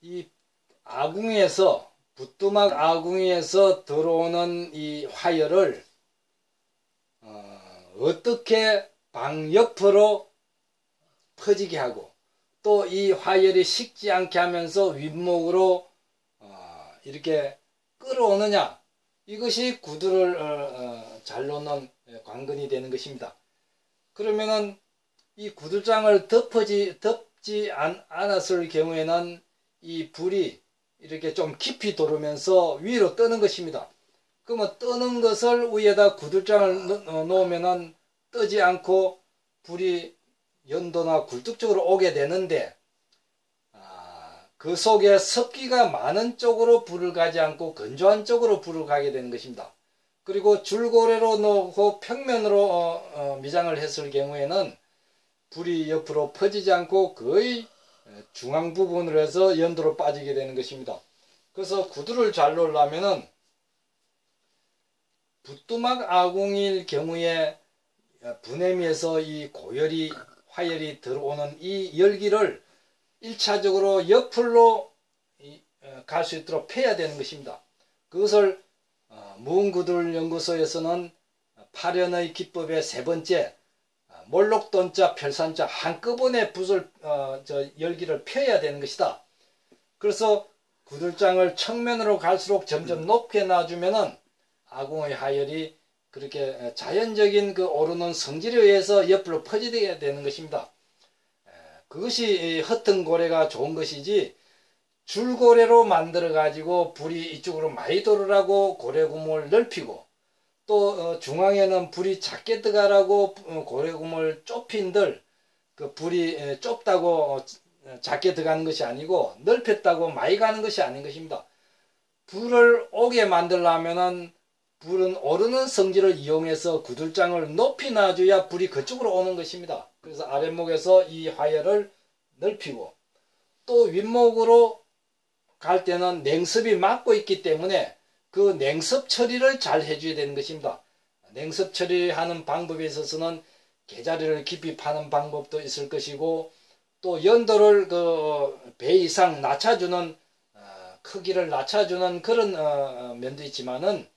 이 아궁이에서 부뚜막 아궁이에서 들어오는 이 화열을 어, 떻게 방옆으로 퍼지게 하고 또 이 화열이 식지 않게 하면서 윗목으로 어, 이렇게 끌어오느냐 이것이 구두를 어, 어, 잘 놓는 관건이 되는 것입니다. 그러면은 이 구들장을 덮어지 덮지 않, 않았을 경우에는 이 불이 이렇게 좀 깊이 도르면서 위로 뜨는 것입니다. 그러면 뜨는 것을 위에다 구들장을 어, 놓으면은 뜨지 않고 불이 연도나 굴뚝 쪽으로 오게 되는데 아, 그 속에 습기가 많은 쪽으로 불을 가지 않고 건조한 쪽으로 불을 가게 되는 것입니다. 그리고 줄고래로 놓고 평면으로 어, 어, 미장을 했을 경우에는 불이 옆으로 퍼지지 않고 거의 중앙 부분으로 해서 연도로 빠지게 되는 것입니다. 그래서 구두를 잘 놓으려면은 부뚜막 아궁일 경우에 분해미에서 이 고열이 화열이 들어오는 이 열기를 1차적으로 옆으로 어, 갈수 있도록 패야 되는 것입니다. 그것을 어, 무은구들 연구소에서는 8연의 기법의 세 번째 몰록돈자 별산자 한꺼번에 붓을 어, 저 열기를 펴야 되는 것이다. 그래서 구들장을 측면으로 갈수록 점점 높게 놔주면은 아궁의 하열이 그렇게 자연적인 그 오르는 성질에 의해서 옆으로 퍼지게 되는 것입니다. 그것이 흩은 고래가 좋은 것이지 줄고래로 만들어 가지고 불이 이쪽으로 많이 돌으라고 고래 구멍을 넓히고 또 어, 중앙에는 불이 작게 들어가라고 어, 고래구멍을 좁힌들 그 불이 좁다고 어, 작게 들어가는 것이 아니고 넓혔다고 많이 가는 것이 아닌 것입니다. 불을 오게 만들려면은 불은 오르는 성질을 이용해서 구들장을 높이 놔줘야 불이 그쪽으로 오는 것입니다. 그래서 아랫목에서 이 화열을 넓히고 또 윗목으로 갈 때는 냉습이 막고 있기 때문에 그 냉섭 처리를 잘 해줘야 되는 것입니다. 냉섭 처리하는 방법에 있어서는 계자리를 깊이 파는 방법도 있을 것이고 또 연도를 그 배 이상 낮춰주는 어, 크기를 낮춰주는 그런 어, 면도 있지만은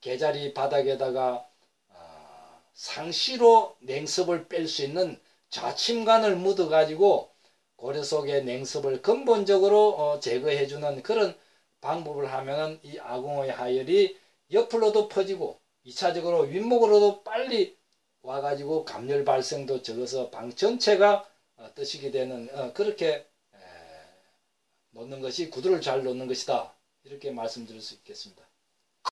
계자리 바닥에다가 어, 상시로 냉섭을 뺄 수 있는 좌침관을 묻어 가지고 고래 속의 냉섭을 근본적으로 제거해 주는 그런 방법을 하면은 이 아궁의 하열이 옆으로도 퍼지고 2차적으로 윗목으로도 빨리 와가지고 감열 발생도 적어서 방 전체가 어, 뜨시게 되는 어, 그렇게 놓는 것이 구두를 잘 놓는 것이다 이렇게 말씀드릴 수 있겠습니다.